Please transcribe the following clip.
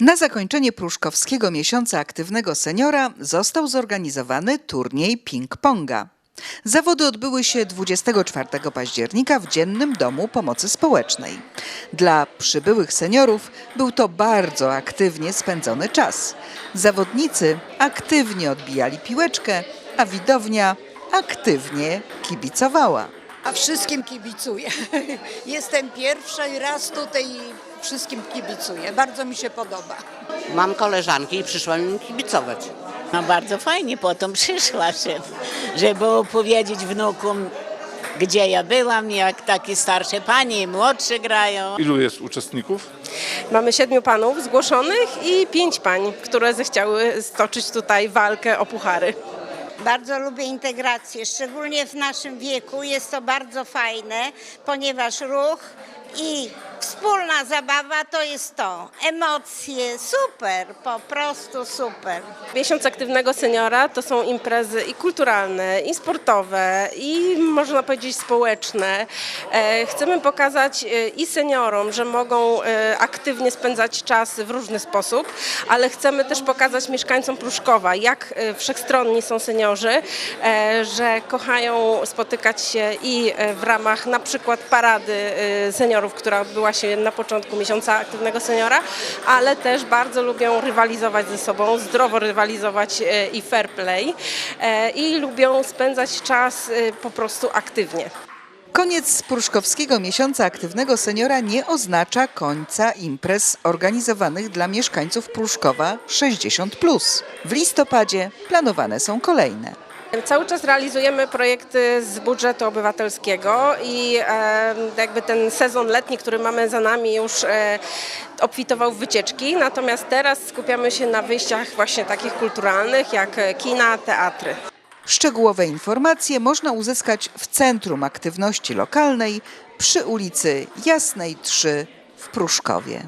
Na zakończenie Pruszkowskiego Miesiąca Aktywnego Seniora został zorganizowany turniej ping-ponga. Zawody odbyły się 24 października w Dziennym Domu Pomocy Społecznej. Dla przybyłych seniorów był to bardzo aktywnie spędzony czas. Zawodnicy aktywnie odbijali piłeczkę, a widownia aktywnie kibicowała. A wszystkim kibicuję. Jestem pierwsza i raz tutaj wszystkim kibicuję. Bardzo mi się podoba. Mam koleżanki i przyszłam im kibicować. No bardzo fajnie po to przyszła, żeby, żeby opowiedzieć wnukom, gdzie ja byłam, jak takie starsze panie i młodsze grają. Ilu jest uczestników? Mamy siedmiu panów zgłoszonych i pięć pań, które zechciały stoczyć tutaj walkę o puchary. Bardzo lubię integrację, szczególnie w naszym wieku. Jest to bardzo fajne, ponieważ ruch i wspólna zabawa to jest to. Emocje, super, po prostu super. Miesiąc Aktywnego Seniora to są imprezy i kulturalne, i sportowe, i można powiedzieć społeczne. E, Chcemy pokazać e, i seniorom, że mogą e, aktywnie spędzać czas w różny sposób, ale chcemy też pokazać mieszkańcom Pruszkowa, jak wszechstronni są seniorzy, że kochają spotykać się i w ramach na przykład parady seniorów, która odbyła się na początku miesiąca Aktywnego Seniora, ale też bardzo lubią rywalizować ze sobą, zdrowo rywalizować e, i fair play e, i lubią spędzać czas e, po prostu aktywnie. Koniec Pruszkowskiego Miesiąca Aktywnego Seniora nie oznacza końca imprez organizowanych dla mieszkańców Pruszkowa 60+. W listopadzie planowane są kolejne. Cały czas realizujemy projekty z budżetu obywatelskiego i jakby ten sezon letni, który mamy za nami już e, obfitował w wycieczki, natomiast teraz skupiamy się na wyjściach właśnie takich kulturalnych jak kina, teatry. Szczegółowe informacje można uzyskać w Centrum Aktywności Lokalnej przy ulicy Jasnej 3 w Pruszkowie.